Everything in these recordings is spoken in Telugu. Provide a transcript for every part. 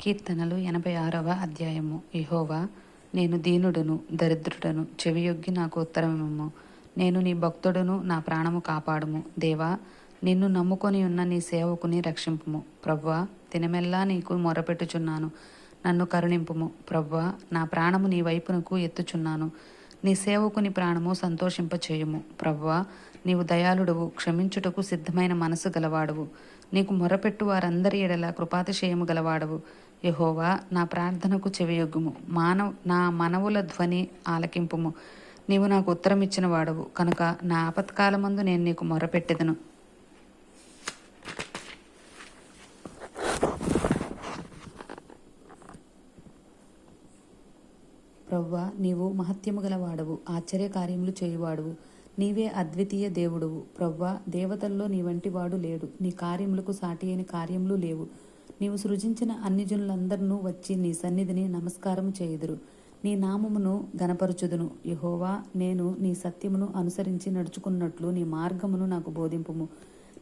కీర్తనలు ఎనభై ఆరవ అధ్యాయము. ఇహోవా నేను దీనుడను దరిద్రుడను చెవియొగ్గి నాకు ఉత్తరమిమ్ము. నేను నీ భక్తుడును నా ప్రాణము కాపాడుము. దేవా నిన్ను నమ్ముకొని ఉన్న నీ సేవకుని రక్షింపుము. ప్రవ్వా తినమెల్లా నీకు మొరపెట్టుచున్నాను నన్ను కరుణింపుము. ప్రవ్వా నా ప్రాణము నీ వైపునకు ఎత్తుచున్నాను. నీ సేవకుని ప్రాణము సంతోషింపచేయుము. ప్రవ్వా నీవు దయాళుడవు క్షమించుటకు సిద్ధమైన మనసు గలవాడవు. నీకు మొరపెట్టు వారందరి ఎడల కృపాతిశయము గలవాడవు. యహోవా నా ప్రార్థనకు చెవియొగ్గుము. మానవ నా మనవుల ధ్వని ఆలకింపుము. నీవు నాకు ఉత్తరం ఇచ్చిన వాడవు. కనుక నా ఆపత్కాలమందు నేను నీకు మొరపెట్టెదను. ప్రవ్వా నీవు మహత్యము గలవాడవు ఆశ్చర్య కార్యములు చేయువాడవు. నీవే అద్వితీయ దేవుడవు. ప్రవ్వా దేవతల్లో నీ వంటివాడు లేడు. నీ కార్యములకు సాటి అయిన కార్యములు లేవు. నీవు సృజించిన అన్ని జనులందరినూ వచ్చి నీ సన్నిధిని నమస్కారం చేయుదురు. నీ నామమును గనపరచుదును యహోవా నేను నీ సత్యమును అనుసరించి నడుచుకున్నట్లు నీ మార్గమును నాకు బోధింపుము.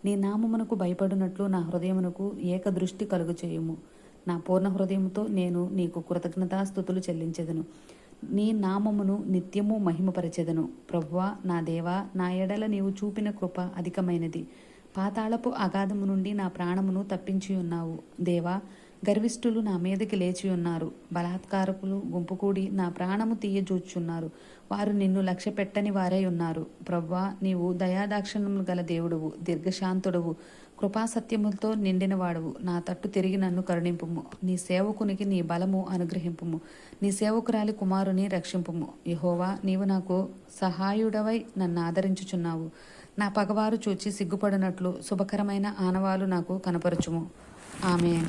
నీ నామమునకు భయపడినట్లు నా హృదయమునకు ఏకదృష్టి కలుగు చేయుము నా పూర్ణ హృదయముతో నేను నీకు కృతజ్ఞతాస్థుతులు చెల్లించెదను. నీ నామమును నిత్యము మహిమపరచెదను. ప్రభువా నా దేవా నా ఎడల నీవు చూపిన కృప అధికమైనది. పాతాళపు అగాధము నుండి నా ప్రాణమును తప్పించి ఉన్నావు దేవా గర్విష్ఠులు నా మీదకి లేచి ఉన్నారు. బలాత్కారకులు గుంపుకూడి నా ప్రాణము తీయజూచున్నారు వారు నిన్ను లక్ష్య పెట్టని వారై ఉన్నారు. ప్రవ్వా నీవు దయాదాక్షిణ్యములు గల దేవుడువు దీర్ఘశాంతుడవు కృపాసత్యములతో నిండిన వాడువు నా తట్టు తిరిగి నన్ను కరుణింపుము. నీ సేవకునికి నీ బలము అనుగ్రహింపుము. నీ సేవకురాలి కుమారుని రక్షింపుము. యహోవా నీవు నాకు సహాయుడవై నన్ను ఆదరించుచున్నావు. నా పగవారు చూచి సిగ్గుపడినట్లు శుభకరమైన ఆనవాలు నాకు కనపరచుము. ఆమె